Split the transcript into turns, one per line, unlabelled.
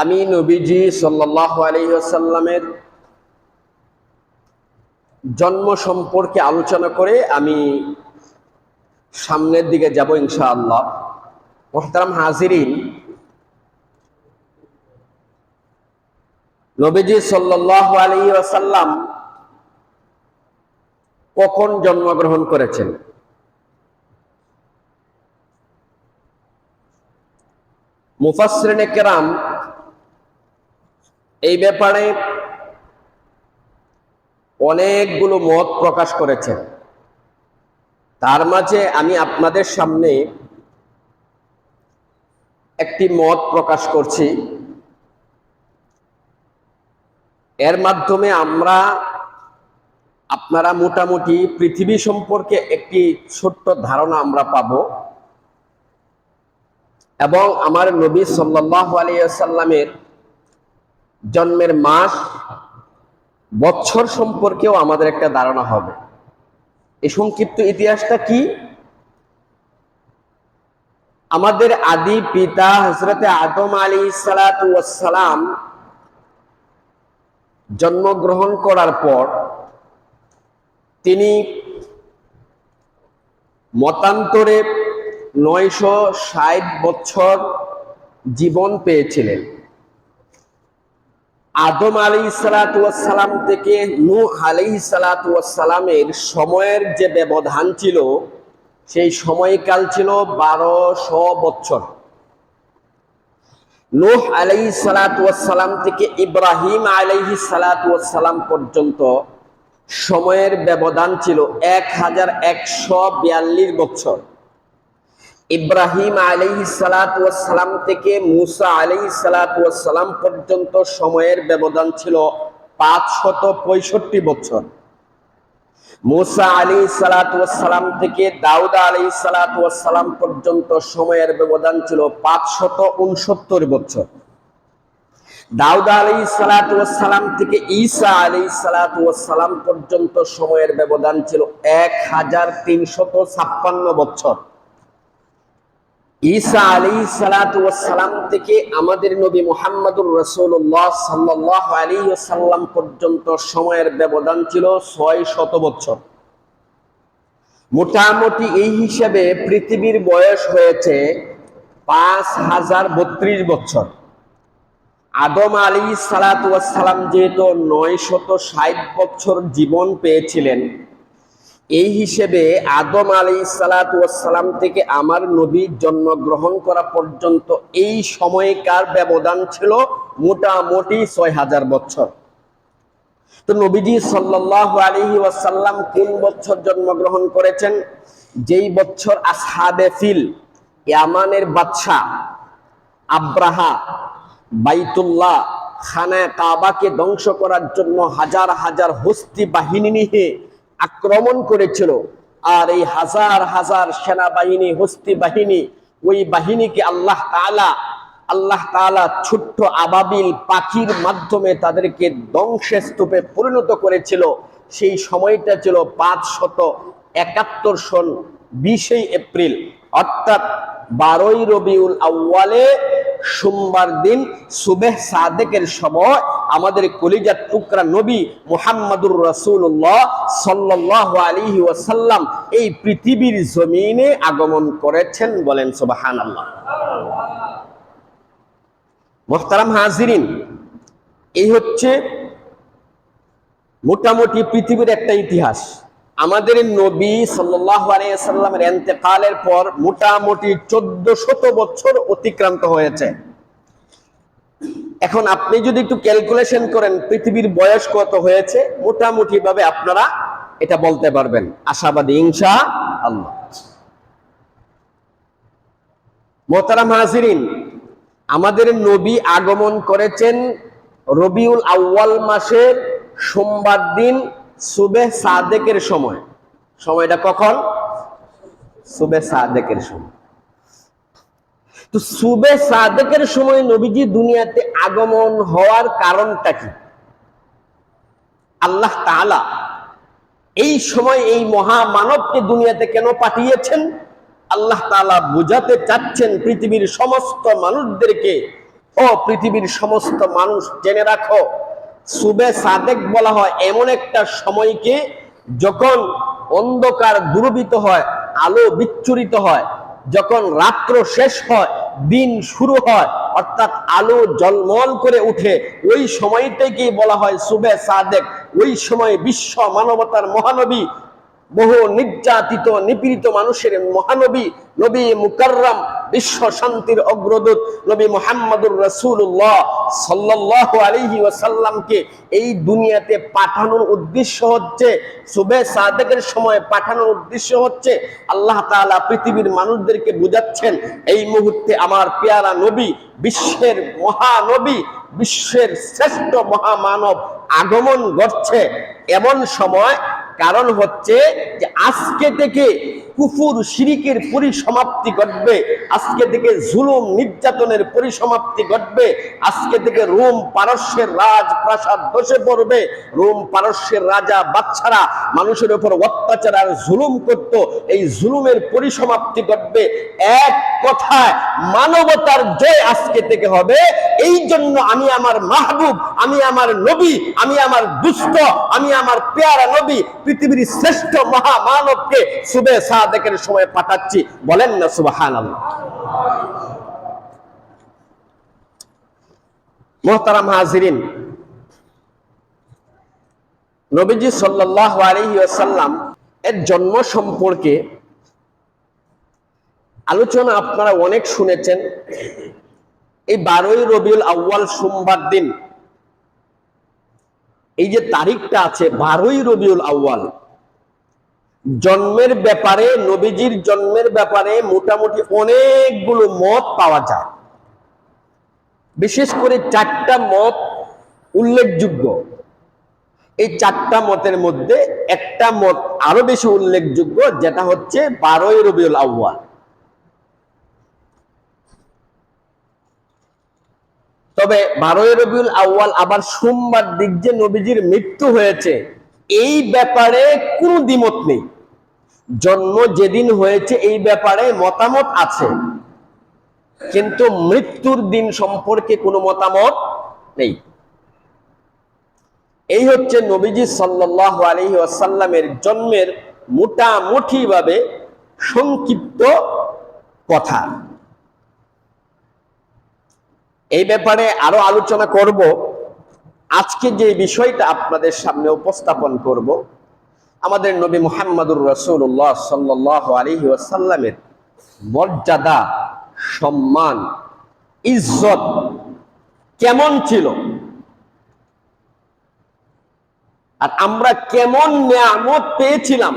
আমি নবীজি সাল্লাহ জন্ম সম্পর্কে আলোচনা করে আমি সামনের দিকে যাব ইনশাআল্লাহ। মোহতারাম হাজিরিন, নবীজি সাল্লাহ আলী আসাল্লাম কখন জন্মগ্রহণ করেছেন? মুফাসরিনে কেরাম এই ব্যাপারে অনেকগুলো মত প্রকাশ করেছেন। তার মাঝে আমি আপনাদের সামনে একটি মত প্রকাশ করছি। এর মাধ্যমে আমরা আপনারা মোটামুটি পৃথিবী সম্পর্কে একটি ছোট্ট ধারণা আমরা পাব। এবং আমার নবী সাল্লাহ আলিয়াল্লামের জন্মের মাস বছর সম্পর্কেও আমাদের একটা ধারণা হবে। এই সংক্ষিপ্ত ইতিহাসটা কি? আমাদের আদি পিতা হজরতে আদম আলী সালাম জন্মগ্রহণ করার পর তিনি মতান্তরে নয়শো ষাট বছর জীবন পেয়েছিলেন। আদম আলী সালাতাম থেকে নু আলী সালাতামের সময়ের যে ব্যবধান ছিল, সেই সময়কাল ছিল বারোশো বছর নোহ আলাই সালাতাম থেকে ইব্রাহিম আলাইহি সালাতাম পর্যন্ত সময়ের ব্যবধান ছিল এক হাজার একশো বিয়াল্লিশ বছর ইব্রাহিম আলাইহি সালাতাম থেকে মুসা আলাইহি সালাতাম পর্যন্ত সময়ের ব্যবধান ছিল পাঁচশত পঁয়ষট্টি বছর। মুসা আলী সালাতাম থেকে দাউদা আলী সালাতাম পর্যন্ত সময়ের ব্যবধান ছিল পাঁচশত উনসত্তর বছর। দাউদা আলী সালাতাম থেকে ঈসা আলী সালাতাম পর্যন্ত সময়ের ব্যবধান ছিল এক হাজার তিনশত ছাপ্পান্ন বছর। ঈসা আলী সালাতাম থেকে আমাদের নবী মোহাম্মদুর রসুল্লাহ সাল্লাহ আলী সাল্লাম পর্যন্ত সময়ের ব্যবধান ছিল ছয় শত বছর। মোটামুটি এই হিসাবে পৃথিবীর বয়স হয়েছে পাঁচ হাজার বত্রিশ বছর। আদম আলী সালাতাম যেহেতু নয় শত ষাট বছর জীবন পেয়েছিলেন এই হিসেবে আদম আলী সালাতাম থেকে আমার নবী জন্মগ্রহণ করা পর্যন্ত এই সময়কার ব্যবধান ছিল? মোটামুটি ছয় হাজার বছর। তো নবীজি সাল্লাহ আলহি ওয়াসাল্লাম কোন বছর জন্মগ্রহণ করেছেন? যেই বছর আসহাবে ফিল, ইয়ামানের বাদশাহ আব্রাহা বাইতুল্লাহ খানা কাবাকে ধ্বংস করার জন্য হাজার হাজার হস্তি বাহিনী নিয়ে আক্রমণ করেছিল। আর এই হাজার হাজার সেনাবাহিনী, হস্তি বাহিনী, ওই বাহিনীকে আল্লাহ তালা আল্লাহ তালা ছোট্ট আবাবিল পাখির মাধ্যমে তাদেরকে ধ্বংসের স্তূপে পরিণত করেছিল। সেই সময়টা ছিল পাঁচ শত একাত্তর সন বিশে এপ্রিল, অর্থাৎ বারোই রবিউল আউ্বালে সোমবার দিন সুবেহ সাদেকের সময় আমাদের কলিজার টুকরা নবী মুহাম্মাদুর রাসূলুল্লাহ সাল্লাল্লাহু আলাইহি ওয়াসাল্লাম এই পৃথিবীর জমিনে আগমন করেছেন বলেন সুবহানাল্লাহ। মোহতারাম হাজিরিন, এই হচ্ছে মোটামুটি পৃথিবীর একটা ইতিহাস। আমাদের নবী সাল্লাহ আলাইসাল্লামের এন্তেকালের পর মোটামুটি চোদ্দ শত বছর অতিক্রান্ত হয়েছে। এখন আপনি যদি একটু ক্যালকুলেশন করেন পৃথিবীর বয়স কত হয়েছে মোটামুটি ভাবে আপনারা এটা বলতে পারবেন। আশাবাদী, ইনশা আল্লাহ। মোহতারাম হাজিরিন, আমাদের নবী আগমন করেছেন রবিউল আউ্য়াল মাসের সোমবার দিন সুবে সাদেকের সময়। সময়টা কখন? সুবে সাদেকের সময়। তো সুবে সাদেকের সময় নবীজি দুনিয়াতে আগমন হওয়ার কারণটা কি? আল্লাহ তাআলা এই সময় এই মহামানবকে দুনিয়াতে কেন পাঠিয়েছেন? আল্লাহ তাআলা বুঝাতে চাচ্ছেন পৃথিবীর সমস্ত মানুষদেরকে। ও পৃথিবীর সমস্ত মানুষ জেনে রাখো সুবে সাদেক বলা হয়, এমন একটা সময়কে যখন অন্ধকার দুর্বৃত হয়, আলো বিচ্ছুরিত হয়, যখন রাত্র শেষ হয়, দিন শুরু হয়, অর্থাৎ আলো জলমল করে উঠে, ওই সময়টাকেই বলা হয় সুবে সাদেক। ওই সময় বিশ্ব মানবতার মহানবী, বহু নির্যাতিত, নিপীড়িত মানুষের মহানবী, নবী মুকাররম বিশ্ব শান্তির অগ্রদূত নবী মোহাম্মদুর রসুল্লাহ সাল্লাহ আলহি ওয়াসাল্লামকে এই দুনিয়াতে পাঠানোর উদ্দেশ্য হচ্ছে, সুবে সাদেকের সময় পাঠানোর উদ্দেশ্য হচ্ছে, আল্লাহ তাআলা পৃথিবীর মানুষদেরকে বুঝাচ্ছেন, এই মুহূর্তে আমার পেয়ারা নবী, বিশ্বের মহানবী, বিশ্বের শ্রেষ্ঠ মহামানব আগমন ঘটছে এমন সময়। কারণ হচ্ছে যে আজকে থেকে কুফুর শিরিকের পরিসমাপ্তি ঘটবে। আজকে থেকে জুলুম নির্যাতনের পরিসমাপ্তি ঘটবে। আজকে থেকে রোম পারস্যের রাজ প্রাসাদ বসে পড়বে। রোম পারস্যের রাজা বাচ্চারা মানুষের উপর অত্যাচার আর জুলুম করত। এই জুলুমের পরিসমাপ্তি ঘটবে। এক কথায় মানবতার জয় আজকে থেকে হবে। এই জন্য আমি আমার মাহবুব, আমি আমার নবী, আমি আমার দুষ্ট, আমি আমার পেয়ারা নবী, পৃথিবীর শ্রেষ্ঠ মহামানবকে সুবে সাদেকের সময় পাঠাচ্ছি। বলেন না সুবাহান মোহতারাম হাজিরিন, নবীজি সাল্লাহ আলহি এর জন্ম সম্পর্কে আলোচনা আপনারা অনেক শুনেছেন। এই বারোই রবিউল আউ্য়াল সোমবার দিন, এই যে তারিখটা আছে বারোই রবিউল আউ্য়াল জন্মের ব্যাপারে, নবীজির জন্মের ব্যাপারে মোটামুটি অনেকগুলো মত পাওয়া যায়। বিশেষ করে চারটা মত উল্লেখযোগ্য। এই চারটা মতের মধ্যে একটা মত আরও বেশি উল্লেখযোগ্য, যেটা হচ্ছে বারোই রবিউল আউ্য়াল। তবে বারোই রবিউল আউ্য়াল আবার সোমবার দিক যে নবীজির মৃত্যু হয়েছে এই ব্যাপারে কোনো দ্বিমত নেই। জন্ম যেদিন হয়েছে, এই ব্যাপারে মতামত আছে। কিন্তু মৃত্যুর দিন সম্পর্কে কোনো মতামত নেই। এই হচ্ছে নবীজি সাল্লাহ আলহি আসাল্লামের জন্মের মোটামুটি ভাবে সংক্ষিপ্ত কথা। এই ব্যাপারে আরও আলোচনা করব। আজকে যে বিষয়টা আপনাদের সামনে উপস্থাপন করব, আমাদের নবী মোহাম্মদুর রসুল্লাহ সাল্লাহ আলহি ওয়াসাল্লামের মর্যাদা, সম্মান, ইজ্জত কেমন ছিল? আর আমরা কেমন নিয়ামত পেয়েছিলাম?